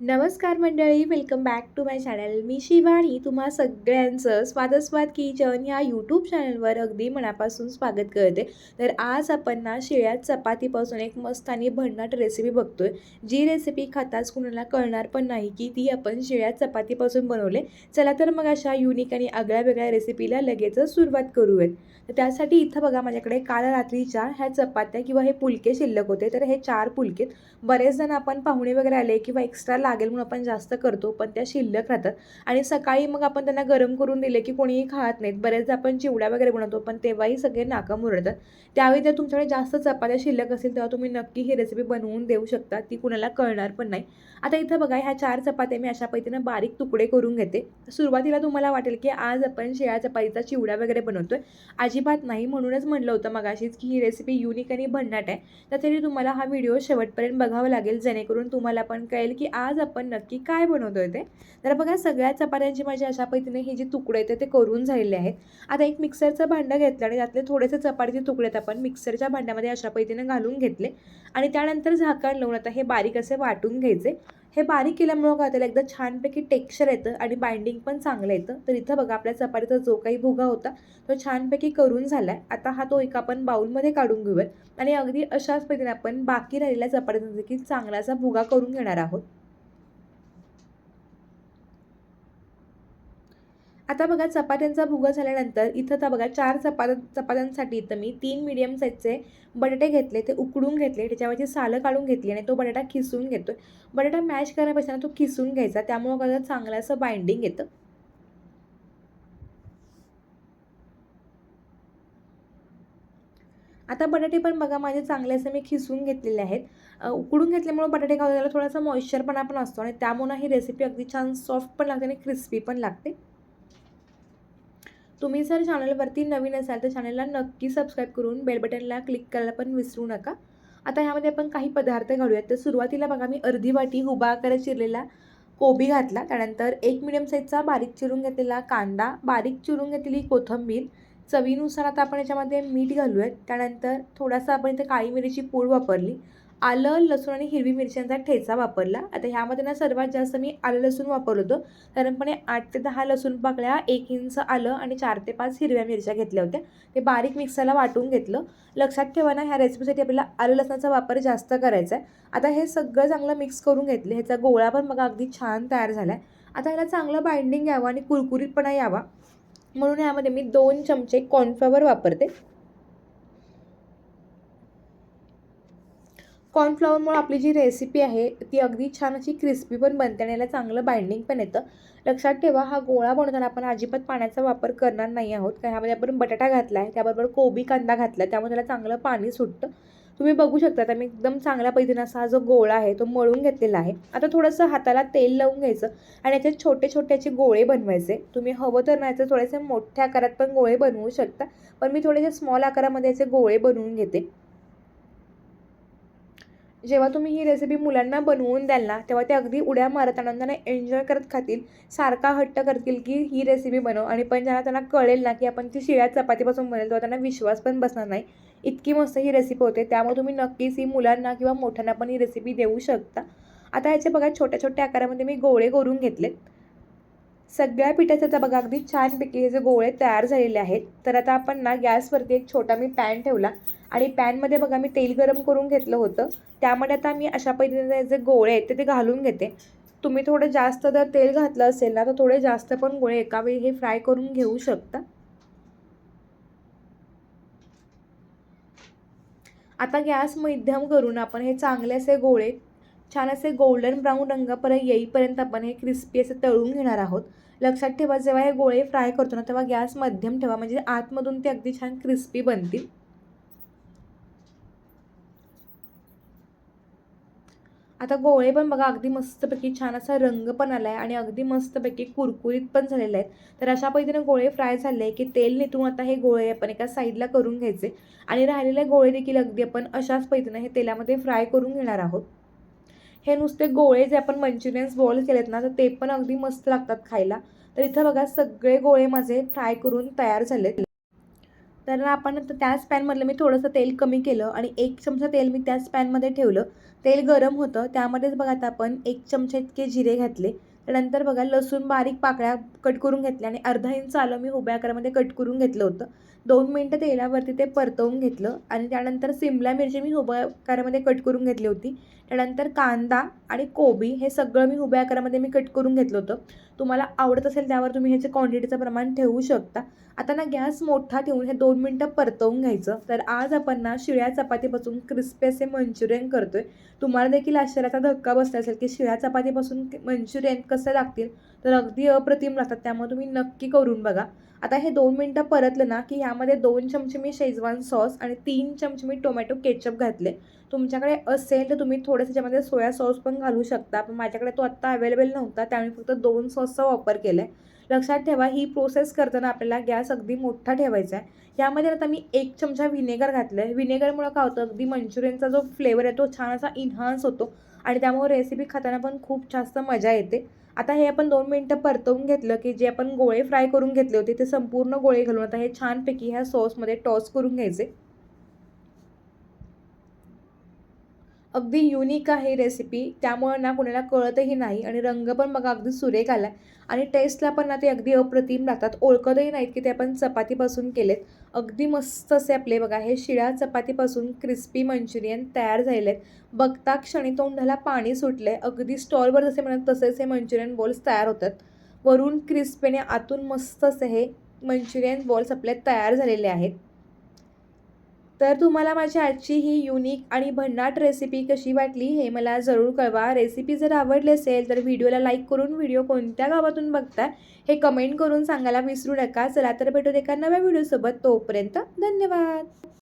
नमस्कार मंडळी welcome back to my channel मी शिवानी तुम्हा सगळ्यांचं स्वादस्वाद किचन या यूट्यूब चॅनलवर अगदी मनापासून स्वागत करते. तर आज आपण ना शिळ्यात चपातीपासून एक मस्त आणि भन्नाट रेसिपी बघतोय. जी रेसिपी खाताच कुणाला कळणार पण नाही की ती आपण शिळ्यात चपातीपासून बनवले. चला तर मग अशा युनिक आणि आगळ्या वेगळ्या रेसिपीला लगेचच सुरुवात करूयात. तर त्यासाठी इथं बघा माझ्याकडे काल रात्रीच्या ह्या चपात्या किंवा हे पुलके शिल्लक होते. तर हे चार पुलकेत बरेच जण आपण पाहुणे वगैरे आले किंवा एक्स्ट्रा लागेल म्हणून आपण जास्त करतो पण त्या शिल्लक राहतात. आणि सकाळी मग आपण त्यांना गरम करून दिले की कोणीही खात नाहीत. बरेचदा आपण चिवड्या वगैरे बनवतो पण तेव्हाही सगळे नाका मुरडतात. त्यावेळी जर तुमच्याकडे जास्त चपात्या शिल्लक असेल तेव्हा तुम्ही नक्की ही रेसिपी बनवून देऊ शकता. ती कुणाला कळणार पण नाही. आता इथं बघा ह्या चार चपात्या मी अशा पद्धतीनं बारीक तुकडे करून घेते. सुरुवातीला तुम्हाला वाटेल की आज आपण शेळ्या चपातीचा चिवडा वगैरे बनवतोय. अजिबात नाही म्हणूनच म्हणलं होतं मगाशीच की ही रेसिपी युनिक आणि भन्नाट आहे. त्यासाठी तुम्हाला हा व्हिडिओ शेवटपर्यंत बघावा लागेल जेणेकरून तुम्हाला पण कळेल की आज आपण नक्की काय बनवतोय ते? तर बघा सगळ्या चपात्यांची माझी अशा पद्धतीने हे जे तुकडे आहेत ते करून झालेले आहेत. आता एक मिक्सरचं भांडं घेतलं आणि त्यातले थोडेसे चपातीचे तुकडे आहेत आपण मिक्सरच्या भांड्यामध्ये अशा पद्धतीने घालून घेतले. आणि त्यानंतर झाकण लावून आता हे बारीक असे वाटून घ्यायचे. हे बारीक केल्यामुळं काय त्याला एकदा छानपैकी टेक्स्चर येतं आणि बाइंडिंग पण चांगलं येतं. तर इथं बघा आपल्या चपातीचा जो काही भुगा होता तो छानपैकी करून झाला आहे आता हा तो एक आपण बाऊलमध्ये काढून घेऊयात. आणि अगदी अशाच पद्धतीने आपण बाकी राहिलेल्या चपात्यांचा देखील चांगलासा भुगा करून घेणार आहोत. आता बघा चपात्यांचा भुगा झाल्यानंतर इथं आता बघा चार चपात्या चपात्यांसाठी इथं मी तीन मिडियम साईजचे बटाटे घेतले ते उकडून घेतले त्याच्यावरची सालं काढून घेतली आणि तो बटाटा खिसून घेतो बटाटा मॅश करण्यापेक्षा तो खिसून घ्यायचा त्यामुळं कसं चांगलं असं बाइंडिंग येतं. आता बटाटे पण बघा माझे चांगले असे मी खिसून घेतलेले आहेत. उकडून घेतल्यामुळे बटाटे खाऊ त्याला थोडासा मॉइश्चरपणा पण असतो आणि त्यामुळं ही रेसिपी अगदी छान सॉफ्ट पण लागते आणि क्रिस्पी पण लागते. तुम्ही जर चॅनलवरती नवीन असाल तर चॅनलला नक्की सबस्क्राईब करून बेल बटनला क्लिक करायला पण विसरू नका. आता ह्यामध्ये आपण काही पदार्थ घालूयात. तर सुरुवातीला बघा मी अर्धी वाटी हुबा आकारात चिरलेला कोबी घातला. त्यानंतर एक मिडियम साईजचा बारीक चिरून घेतलेला कांदा बारीक चिरून घेतलेली कोथिंबीर. चवीनुसार आता आपण याच्यामध्ये मीठ घालूयात. त्यानंतर थोडासा आपण इथे काळी मिरीची पूड वापरली. आलं लसूण आणि हिरवी मिरच्यांचा ठेचा वापरला. आता ह्यामध्ये ना सर्वात जास्त मी आलं लसूण वापरलं होतं. साधारणपणे आठ ते दहा लसूण पाकळ्या एक इंच आलं आणि चार ते पाच हिरव्या मिरच्या घेतल्या होत्या. ते बारीक मिक्सरला वाटून घेतलं. लक्षात ठेवा ना ह्या रेसिपीसाठी आपल्याला आलं लसणाचा वापर जास्त करायचा आहे. आता हे सगळं चांगलं मिक्स करून घेतलं. ह्याचा गोळा पण बघा अगदी छान तयार झाला आहे आता ह्याला चांगलं बाइंडिंग यावं आणि कुरकुरीतपणा यावा. म्हणून ह्यामध्ये मी दोन चमचे कॉर्नफ्लॉवर वापरते. कॉर्नफ्लॉवरमुळे आपली जी रेसिपी आहे ती अगदी छान अशी क्रिस्पी पण बनते आणि याला चांगलं बाइंडिंग पण येतं. लक्षात ठेवा हा गोळा बनवताना आपण अजिबात पाण्याचा वापर करणार नाही आहोत. कारण ह्यामध्ये आपण बटाटा घातला आहे त्याबरोबर कोबी कांदा घातला त्यामुळे त्याला चांगलं पाणी सुटतं. तुम्ही बघू शकता आता मी एकदम चांगल्या पद्धतीने असा हा जो गोळा आहे तो मळून घेतलेला आहे. आता थोडंसं हाताला तेल लावून घ्यायचं आणि याच्यात छोटे छोटे असे गोळे बनवायचे. तुम्ही हवं तर नाही तर थोडेसे मोठ्या आकारात पण गोळे बनवू शकता. पण मी थोडेसे स्मॉल आकारामध्ये याचे गोळे बनवून घेते. जेव्हा तुम्ही ही रेसिपी मुलांना बनवून द्याल ना तेव्हा ते अगदी उड्या मारत आनंदाने एन्जॉय करत खातील सारखा हट्ट करतील की ही रेसिपी बनव. आणि पण ज्यांना त्यांना कळेल ना की आपण ती शिळ्या चपातीपासून बनेल तेव्हा त्यांना विश्वास पण बसणार नाही. इतकी मस्त ही रेसिपी होते. त्यामुळे तुम्ही नक्कीच ही मुलांना किंवा मोठ्यांना पण ही रेसिपी देऊ शकता. आता ह्याचे बघा छोट्या छोट्या आकारामध्ये मी गोळे करून घेतलेत. सगळ्या पिठाचं आता बघा अगदी छानपैकी हे जे गोळे तयार झालेले आहेत तर आता आपण ना गॅसवरती एक छोटा मी पॅन ठेवला. आणि पॅनमध्ये बघा मी तेल गरम करून घेतलं होतं. त्यामध्ये आता मी अशा पद्धतीने जे गोळे आहेत ते ते घालून घेते. तुम्ही थोडं जास्त जर तेल घातलं असेल ना तर थोडे जास्त पण गोळे एका वेळी हे फ्राय करून घेऊ शकता. आता गॅस मध्यम करून आपण हे चांगले असे गोळे छान असे गोल्डन ब्राऊन रंगापर्यंत येईपर्यंत आपण हे क्रिस्पी असे तळून घेणार आहोत. लक्षात ठेवा जेव्हा हे गोळे फ्राय करतो ना तेव्हा गॅस मध्यम ठेवा. म्हणजे आतमधून ते अगदी छान क्रिस्पी बनतील. आता गोळे पण बघा अगदी मस्तपैकी छान असा रंग पण आला आहे आणि अगदी मस्तपैकी कुरकुरीत पण झालेले आहेत. तर अशा पद्धतीने गोळे फ्राय झाले आहे की तेल निथून आता हे गोळे आपण एका साईडला करून घ्यायचे. आणि राहिलेले गोळे देखील अगदी आपण अशाच पद्धतीने हे तेलामध्ये फ्राय करून घेणार आहोत. हे नुसते गोळे जे आपण मंचुरियन्स बॉईल केलेत ना तर ते पण अगदी मस्त लागतात खायला. तर इथं बघा सगळे गोळे माझे फ्राय करून तयार झालेत. तर आपण त्याच पॅनमधलं मी थोडंसं तेल कमी केलं आणि एक चमचा तेल मी त्याच पॅनमध्ये ठेवलं. तेल गरम होतं त्यामध्येच बघा आता आपण एक चमचा इतके जिरे घातले. त्यानंतर बघा लसूण बारीक पाकळ्या कट करून घेतल्या आणि अर्धा इंच आलं मी उभ्या आकारामध्ये कट करून घेतलं होतं. दोन मिनटं तेलावरती ते परतवून घेतलं आणि त्यानंतर सिमला मिरची मी उभ्या आकारामध्ये कट करून घेतली होती. त्यानंतर कांदा आणि कोबी हे सगळं मी उभ्या आकारामध्ये मी कट करून घेतलं होतं. तुम्हाला आवडत असेल त्यावर तुम्ही ह्याचे क्वांटिटीचं प्रमाण ठेवू शकता. आता ना गॅस मोठा ठेवून हे दोन मिनटं परतवून घ्यायचं. तर आज आपण ना शिळ्या चपातीपासून क्रिस्पी असे मंचुरियन करतोय. तुम्हाला देखील आश्चर्याचा धक्का बसला असेल की शिळ्या चपातीपासून मंचुरियन कसं लागतील? तर अगदी अप्रतिम लागतात. त्यामुळे तुम्ही नक्की करून बघा. आता हे दोन मिनटं परतलं ना की ह्यामध्ये दोन चमचे मी शेजवान सॉस आणि तीन चमचे मी टोमॅटो केचप घातले. तुमच्याकडे असेल तर तुम्ही थोडंसं त्याच्यामध्ये सोया सॉस पण घालू शकता पण माझ्याकडे तो आत्ता अवेलेबल नव्हता त्यामुळे फक्त दोन सॉसचा वापर केला आहे लक्षात ठेवा ही प्रोसेस करताना आपल्याला गॅस अगदी मोठा ठेवायचा आहे यामध्ये आता मी एक चमचा व्हिनेगर घातलं आहे विनेगरमुळं काय होतं अगदी मंचुरियनचा जो फ्लेवर आहे तो छान असा इन्हान्स होतो आणि त्यामुळे रेसिपी खाताना पण खूप जास्त मजा येते. आता हे आपण दोन मिनटं परतवून घेतलं की जे आपण गोळे फ्राय करून घेतले होते ते संपूर्ण गोळे घालून आता हे छानपैकी ह्या सॉसमध्ये टॉस करून घ्यायचे. अगदी युनिक आहे रेसिपी त्यामुळं ना कुणाला कळतही नाही आणि रंग पण बघा अगदी सुरेख आला आणि टेस्टला पण ना ते अगदी अप्रतिम राहतात. ओळखतही नाहीत की ते आपण चपातीपासून केलेत. अगदी मस्त असे आपले बघा हे शिळ्या चपातीपासून क्रिस्पी मंचुरियन तयार झालेले आहेत बघता क्षणी तोंडाला पाणी सुटले अगदी स्टॉलवर जसे म्हणत तसेच हे मंचुरियन बॉल्स तयार होतात. वरून क्रिस्पीने आतून मस्त असे हे मंचुरियन बॉल्स आपले तयार झालेले आहेत. तर तुम्हाला माझी आजची ही युनिक आणि भन्नाट रेसिपी कशी वाटली हे मला जरूर कळवा. रेसिपी जर आवडली असेल तर व्हिडिओला लाईक करून व्हिडिओ कोणत्या गावातून बघता हे कमेंट करून सांगायला विसरू नका. चला तर भेटू एका नव्या व्हिडिओसोबत तोपर्यंत धन्यवाद.